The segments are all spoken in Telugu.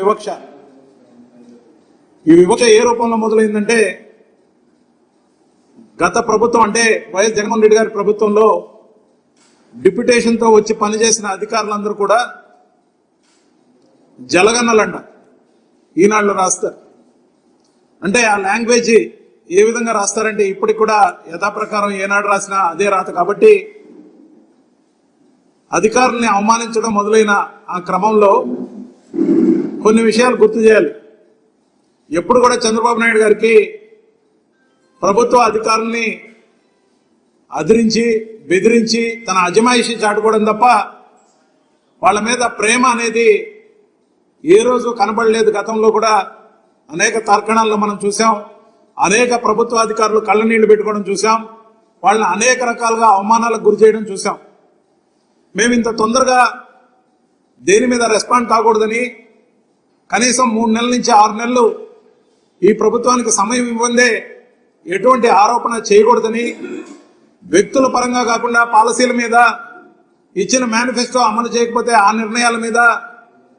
వివక్ష. ఈ వివక్ష ఏ రూపంలో మొదలైందంటే గత ప్రభుత్వం అంటే వైఎస్ జగన్మోహన్ రెడ్డి గారి ప్రభుత్వంలో డిప్యుటేషన్తో వచ్చి పనిచేసిన అధికారులందరూ కూడా జలగన్నలంట. ఈనాళ్ళు రాస్తారు. అంటే ఆ లాంగ్వేజ్ ఏ విధంగా రాస్తారంటే ఇప్పటికి కూడా యథాప్రకారం ఏనాడు రాసినా అదే రాత కాబట్టి అధికారుల్ని అవమానించడం మొదలైన ఆ క్రమంలో కొన్ని విషయాలు గుర్తు చేయాలి. ఎప్పుడు కూడా చంద్రబాబు నాయుడు గారికి ప్రభుత్వ అధికారుల్ని అదిరించి బెదిరించి తన అజమాయిషి చాటుకోవడం తప్ప వాళ్ళ మీద ప్రేమ అనేది ఏ రోజు కనబడలేదు. గతంలో కూడా అనేక తార్కణాల్లో మనం చూసాం అనేక ప్రభుత్వ అధికారులు కళ్ళ నీళ్ళు పెట్టుకోవడం చూసాం వాళ్ళని అనేక రకాలుగా అవమానాలకు గురి చేయడం చూసాం మేము ఇంత తొందరగా దేని మీద రెస్పాండ్ కాకూడదని కనీసం మూడు నెలల నుంచి ఆరు నెలలు ఈ ప్రభుత్వానికి సమయం ఇవ్వందే ఎటువంటి ఆరోపణ చేయకూడదని వ్యక్తుల పరంగా కాకుండా పాలసీల మీద ఇచ్చిన మేనిఫెస్టో అమలు చేయకపోతే ఆ నిర్ణయాల మీద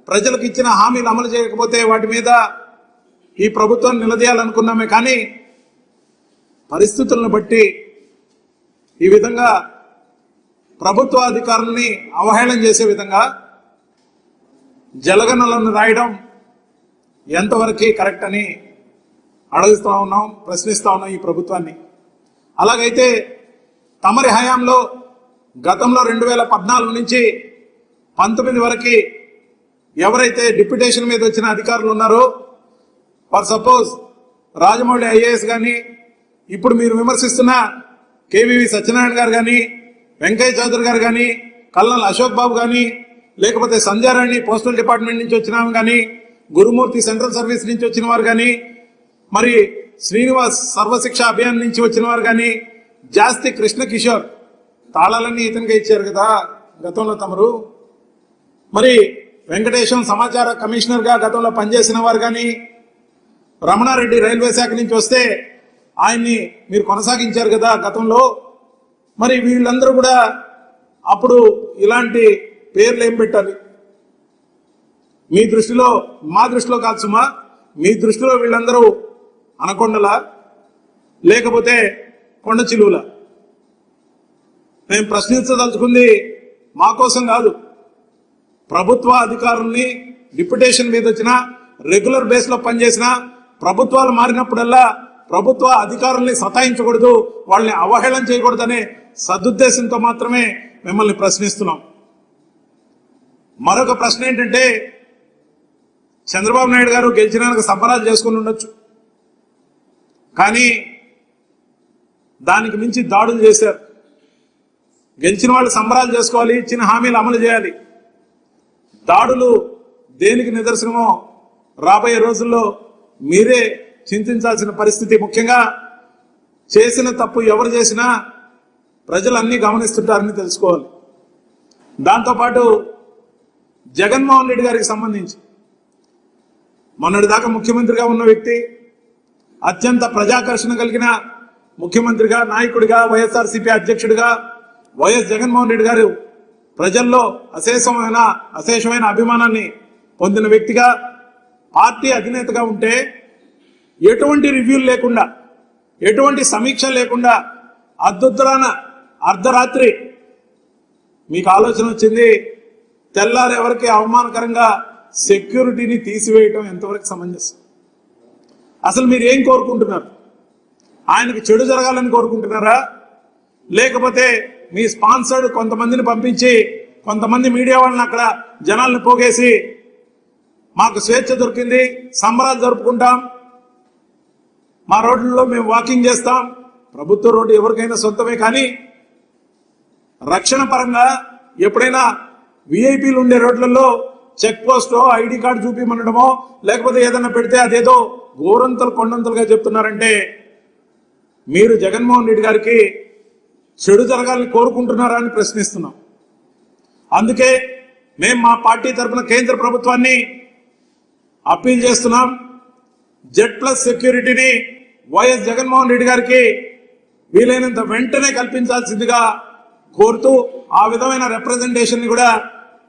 ప్రజలకు ఇచ్చిన హామీలు అమలు చేయకపోతే వాటి మీద ఈ ప్రభుత్వాన్ని నిలదీయాలనుకున్నామే కానీ పరిస్థితులను బట్టి ఈ విధంగా ప్రభుత్వ అధికారుల్ని అవహేళన చేసే విధంగా జలగణలను రాయడం ఎంతవరకే కరెక్ట్ అని అడుగుతా ఉన్నాం ప్రశ్నిస్తూ ఉన్నాం ఈ ప్రభుత్వాన్ని. అలాగైతే తమరి హయాంలో గతంలో రెండు వేల పద్నాలుగు నుంచి పంతొమ్మిది వరకు ఎవరైతే డిప్యుటేషన్ మీద వచ్చిన అధికారులు ఉన్నారో ఫర్ సపోజ్ రాజమౌళి ఐఏఎస్ కానీ ఇప్పుడు మీరు విమర్శిస్తున్న కేవీవి సత్యనారాయణ గారు కానీ వెంకయ్య చౌదరి గారు కానీ కల్నల్ అశోక్ బాబు కానీ లేకపోతే సంధ్యారాణి పోస్టల్ డిపార్ట్మెంట్ నుంచి వచ్చిన కానీ గురుమూర్తి సెంట్రల్ సర్వీస్ నుంచి వచ్చిన వారు కానీ మరి శ్రీనివాస్ సర్వశిక్ష అభియాన్ నుంచి వచ్చిన వారు కానీ జాస్తి కృష్ణ కిషోర్ తాళాలన్నీ ఇతనిగా ఇచ్చారు కదా గతంలో తమరు. మరి వెంకటేశం సమాచార కమిషనర్గా గతంలో పనిచేసిన వారు కానీ రమణారెడ్డి రైల్వే శాఖ నుంచి వస్తే ఆయన్ని మీరు కొనసాగించారు కదా గతంలో. మరి వీళ్ళందరూ కూడా అప్పుడు ఇలాంటి పేర్లు ఏం పెట్టాలి? మీ దృష్టిలో మా దృష్టిలో కాదు సుమా మీ దృష్టిలో వీళ్ళందరూ అనకొండలా లేకపోతే కొండ చిలువుల. మేము ప్రశ్నించదలుచుకుంది మా కోసం కాదు. ప్రభుత్వ అధికారుల్ని డిప్యుటేషన్ మీద వచ్చిన రెగ్యులర్ బేస్లో పనిచేసినా పనిచేసిన ప్రభుత్వాలు మారినప్పుడల్లా ప్రభుత్వ అధికారుల్ని సతాయించకూడదు వాళ్ళని అవహేళన చేయకూడదనే సదుద్దేశంతో మాత్రమే మిమ్మల్ని ప్రశ్నిస్తున్నాం. మరొక ప్రశ్న ఏంటంటే చంద్రబాబు నాయుడు గారు గెలిచినాక సంబరాలు చేసుకుని ఉండొచ్చు. కానీ దానికి మించి దాడులు చేశారు. గెలిచిన వాళ్ళు సంబరాలు చేసుకోవాలి ఇచ్చిన హామీలు అమలు చేయాలి. దాడులు దేనికి నిదర్శనమో రాబోయే రోజుల్లో మీరే చింతించాల్సిన పరిస్థితి ముఖ్యంగా చేసిన తప్పు ఎవరు చేసినా ప్రజలు అన్నీ గమనిస్తుంటారని తెలుసుకోవాలి. దాంతోపాటు జగన్మోహన్ రెడ్డి గారికి సంబంధించి మొన్నటి దాకా ముఖ్యమంత్రిగా ఉన్న వ్యక్తి అత్యంత ప్రజాకర్షణ కలిగిన ముఖ్యమంత్రిగా నాయకుడిగా వైఎస్ఆర్సీపీ అధ్యక్షుడిగా వైఎస్ జగన్మోహన్ రెడ్డి గారు ప్రజల్లో అశేషమైన అశేషమైన అభిమానాన్ని పొందిన వ్యక్తిగా పార్టీ అధినేతగా ఉంటే ఎటువంటి రివ్యూలు లేకుండా ఎటువంటి సమీక్ష లేకుండా అర్ధుద్రాన అర్ధరాత్రి మీకు ఆలోచన వచ్చింది తెల్లారెవరికి అవమానకరంగా సెక్యూరిటీని తీసివేయటం ఎంతవరకు సమంజసం? అసలు మీరు ఏం కోరుకుంటున్నారు? ఆయనకి చెడు జరగాలని కోరుకుంటున్నారా? లేకపోతే మీ స్పాన్సర్డ్ కొంతమందిని పంపించి కొంతమంది మీడియా వాళ్ళని అక్కడ జనాల్ని పోగేసి మాకు స్వేచ్ఛ దొరికింది సంబరాలు జరుపుకుంటాం మా రోడ్లలో మేము వాకింగ్ చేస్తాం. ప్రభుత్వ రోడ్డు ఎవరికైనా సొంతమే కానీ రక్షణ పరంగా ఎప్పుడైనా విఐపీలు ఉండే రోడ్లలో చెక్ పోస్టో ఐడి కార్డు చూపిమనడమో లేకపోతే ఏదైనా పెడితే అదేదో గోరంతలు కొండంతలుగా చెప్తున్నారంటే మీరు జగన్మోహన్ రెడ్డి గారికి చెడు జరగాలని కోరుకుంటున్నారా అని ప్రశ్నిస్తున్నాం. అందుకే మేము మా పార్టీ తరఫున కేంద్ర ప్రభుత్వాన్ని అప్పీల్ చేస్తున్నాం. జెడ్ ప్లస్ సెక్యూరిటీని వైఎస్ జగన్మోహన్ రెడ్డి గారికి వీలైనంత వెంటనే కల్పించాల్సిందిగా కోరుతూ ఆ విధమైన రిప్రజెంటేషన్ కూడా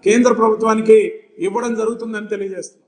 కేంద్ర ప్రభుత్వానికి ఇవ్వడం జరుగుతుందని తెలియజేస్తుంది